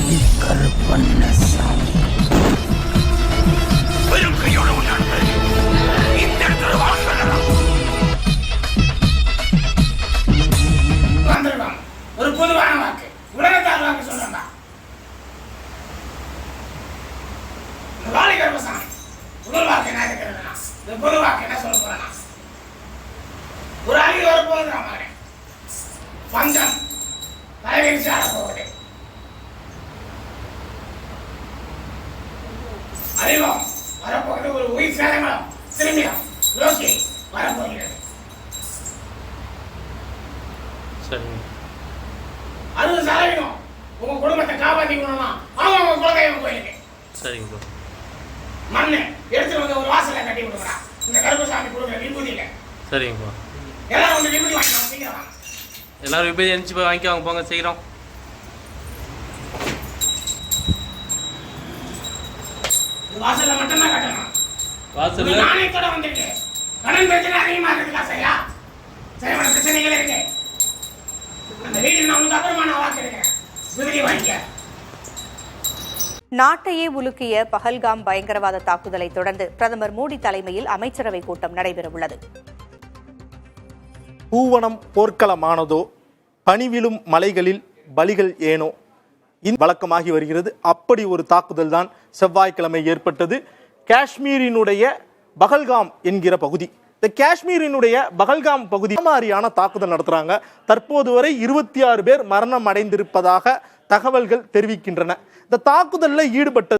காளி கருப்பண்ணசாமி சொல்லலாம் ஒரு பொதுவான வாக்கு உலகத்தார் வாக்கு சொல்றா வாழை முதல் வாக்கு என்ன இருக்கிறதுனா இந்த பொது வாக்கு என்ன சொல்ல போறேன்னா ஒரு அழகி வரப்போகுது மகனே பஞ்சம். தலைவிரிச்சு ஆட போகுது அறிவோம் வரப்போகுது ஒரு உயிர் சேதங்களும் திரும்பியும் லோக்கி வரப்போகிறது. அறுபது சதவீதம் உங்க குடும்பத்தை காப்பாத்திக்கணும்னா அவங்க உங்க குலதெய்வம் கோயிலுக்கு. சரிங்க மண்ணு எடுத்துட்டு வந்து ஒரு வாசல்ல கட்டி விடுறா இந்த கருப்பசாமி கொடுக்குற விபூதியில. சரிங்க ப்ரோ. எல்லாரும் வந்து விபூதி வாங்கிக்கலாம் சீக்கிரம் எல்லாரும் விபதி எழுந்துச்சு போய் வாங்கிக்க வாங்க போங்க சீக்கிரம். வாசல்ல மட்டும்தான் கட்டணும். ஒரு வாசல்ல நாணயத்தோட வந்திருக்கு கடன் பிரச்சனை அதிகமா இருக்குதா சரியா? சரியான பிரச்சனைகள் இருக்கு. அந்த வீட்டுக்கு நான் உனக்கு அப்புறமா நான் வாக்கு எடுக்கிறேன். விபூதி வாங்கிக்க. நாட்டையே உலுக்கிய பஹல்காம் பயங்கரவாத தாக்குதலை தொடர்ந்து பிரதமர் மோடி தலைமையில் அமைச்சரவை கூட்டம் நடைபெறவுள்ளது. பூவனம் போர்க்களமானதோ பனிவிழும் மலைகளில் பலிகள் ஏனோ வழக்கமாகி வருகிறது. அப்படி ஒரு தாக்குதல் தான் செவ்வாய்க்கிழமை ஏற்பட்டது. காஷ்மீரினுடைய பகல்காம் என்கிற பகுதி. இந்த காஷ்மீரினுடைய பகல்காம் பகுதி மாதிரியான தாக்குதல் நடத்துறாங்க. தற்போது வரை இருபத்தி ஆறு பேர் மரணம் அடைந்திருப்பதாக தகவல்கள் தெரிவிக்கின்றன. இந்த தாக்குதலில் ஈடுபட்ட